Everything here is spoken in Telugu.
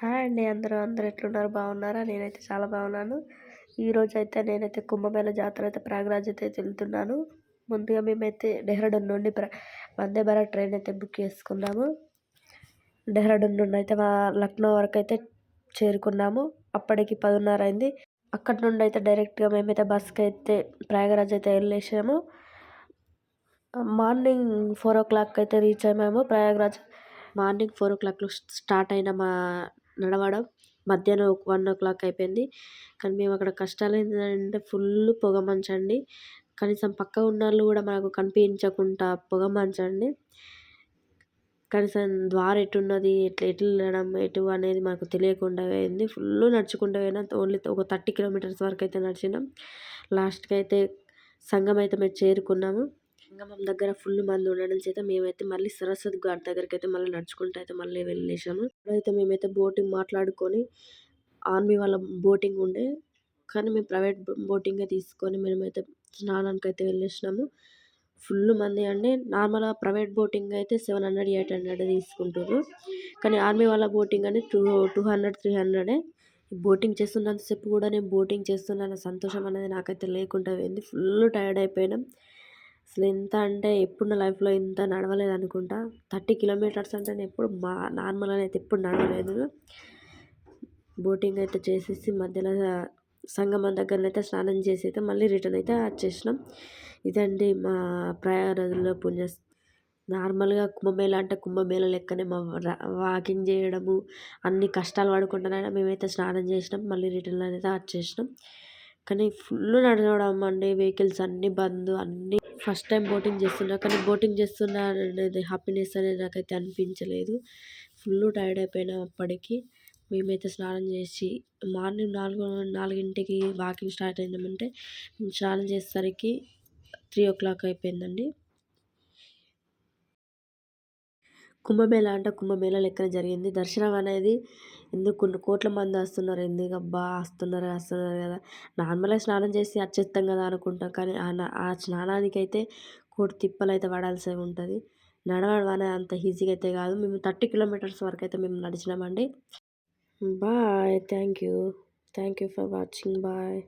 హాయ్ అండి అందరూ. అందరూ ఎట్లున్నారు? బాగున్నారా? నేనైతే చాలా బాగున్నాను. ఈరోజు అయితే నేనైతే కుంభమేళ జాతర అయితే ప్రయాగరాజ్ అయితే వెళ్తున్నాను. ముందుగా మేమైతే డెహ్రాడూన్ నుండి ప్ర వందే భారత్ ట్రైన్ అయితే బుక్ చేసుకున్నాము. డెహ్రాడూన్ నుండి అయితే మా లక్నో వరకు అయితే చేరుకున్నాము. అప్పటికి పదిన్నర అయింది. అక్కడి నుండి అయితే డైరెక్ట్గా మేమైతే బస్కి అయితే ప్రయాగరాజ్ అయితే వెళ్ళేసాము. మార్నింగ్ ఫోర్ ఓ క్లాక్ అయితే రీచ్ అయ్యాము ప్రయాగరాజ్. మార్నింగ్ ఫోర్ ఓ క్లాక్లో స్టార్ట్ అయిన మా నడవడం మధ్యాహ్నం వన్ ఓ క్లాక్ అయిపోయింది. కానీ మేము అక్కడ కష్టాలు ఏంటంటే ఫుల్ పొగ మంచండి కనీసం పక్క ఉన్న వాళ్ళు కూడా మనకు కనిపించకుండా పొగ మంచండి కనీసం ద్వారం ఎటున్నది ఎట్లా ఎటు వెళ్ళడం ఎటు అనేది మాకు తెలియకుండా పోయింది. ఫుల్ నడుచుకుంటూ పోయినా. ఓన్లీ ఒక థర్టీ కిలోమీటర్స్ వరకు అయితే నడిచినాం. లాస్ట్కి అయితే సంగం అయితే మేము చేరుకున్నాము. సింగమం దగ్గర ఫుల్ మంది ఉండడం చేత మేమైతే మళ్ళీ సరస్వతి ఘాట్ దగ్గరికి అయితే మళ్ళీ నడుచుకుంటూ అయితే మళ్ళీ వెళ్ళేసాము అయితే మేమైతే బోటింగ్ మాట్లాడుకొని ఆర్మీ వాళ్ళ బోటింగ్ ఉండే కానీ మేము ప్రైవేట్ బోటింగే తీసుకొని మేమైతే స్నానానికి అయితే వెళ్ళేసినాము ఫుల్ మంది అండి నార్మల్గా ప్రైవేట్ బోటింగ్ అయితే సెవెన్ హండ్రెడ్ ఎయిట్ హండ్రెడ్ తీసుకుంటారు కానీ ఆర్మీ వాళ్ళ బోటింగ్ అని టూ టూ హండ్రెడ్ త్రీ హండ్రెడే. బోటింగ్ చేస్తున్నంతసేపు కూడా నేను బోటింగ్ చేస్తున్నాను సంతోషం అనేది నాకైతే లేకుండా పోయింది. ఫుల్ టైర్డ్ అయిపోయినాం. అసలు ఎంత అంటే ఎప్పుడు నా లైఫ్లో ఇంత నడవలేదు అనుకుంటా. థర్టీ కిలోమీటర్స్ అంటే నేను ఎప్పుడు మా నార్మల్ అయితే ఎప్పుడు నడవలేదు. బోటింగ్ అయితే చేసేసి మధ్యలో సంగమం దగ్గర అయితే స్నానం చేసి అయితే మళ్ళీ రిటర్న్ అయితే వచ్చేసినాం. ఇదండి మా ప్రయాగరాజులో పుణ్య నార్మల్గా కుంభమేళ అంటే కుంభమేళ లెక్కనే మా వాకింగ్ చేయడము అన్ని కష్టాలు పడుకుంటున్నా మేమైతే స్నానం చేసినాం. మళ్ళీ రిటర్న్ అయితే వచ్చేసినాం. కానీ ఫుల్ నడవడం అండి వెహికల్స్ అన్నీ బంద్ అన్నీ ఫస్ట్ టైం బోటింగ్ చేస్తున్నా కానీ బోటింగ్ చేస్తున్నా అనేది హ్యాపీనెస్ అనేది నాకైతే అనిపించలేదు. ఫుల్ టైర్డ్ అయిపోయినా అప్పటికి. మేమైతే స్నానం చేసి మార్నింగ్ నాలుగు నాలుగింటికి వాకింగ్ స్టార్ట్ అయినామంటే స్నానం చేసేసరికి త్రీ ఓ క్లాక్ అయిపోయిందండి. కుంభమేళ అంటే కుంభమేళ లెక్కన జరిగింది. దర్శనం అనేది ఎందుకు కొన్ని కోట్ల మంది వస్తున్నారు? ఎందుకు అబ్బా వస్తున్నారు వస్తున్నారు కదా. నార్మల్గా స్నానం చేసి వచ్చేస్తాం కదా అనుకుంటాం కానీ ఆ స్నానానికైతే కోటి తిప్పలు అయితే పడాల్సి ఉంటుంది. నడవడం అనేది అంత ఈజీగా అయితే కాదు. మేము థర్టీ కిలోమీటర్స్ వరకు అయితే మేము నడిచినామండి. Bye. Thank you thank you for watching. Bye.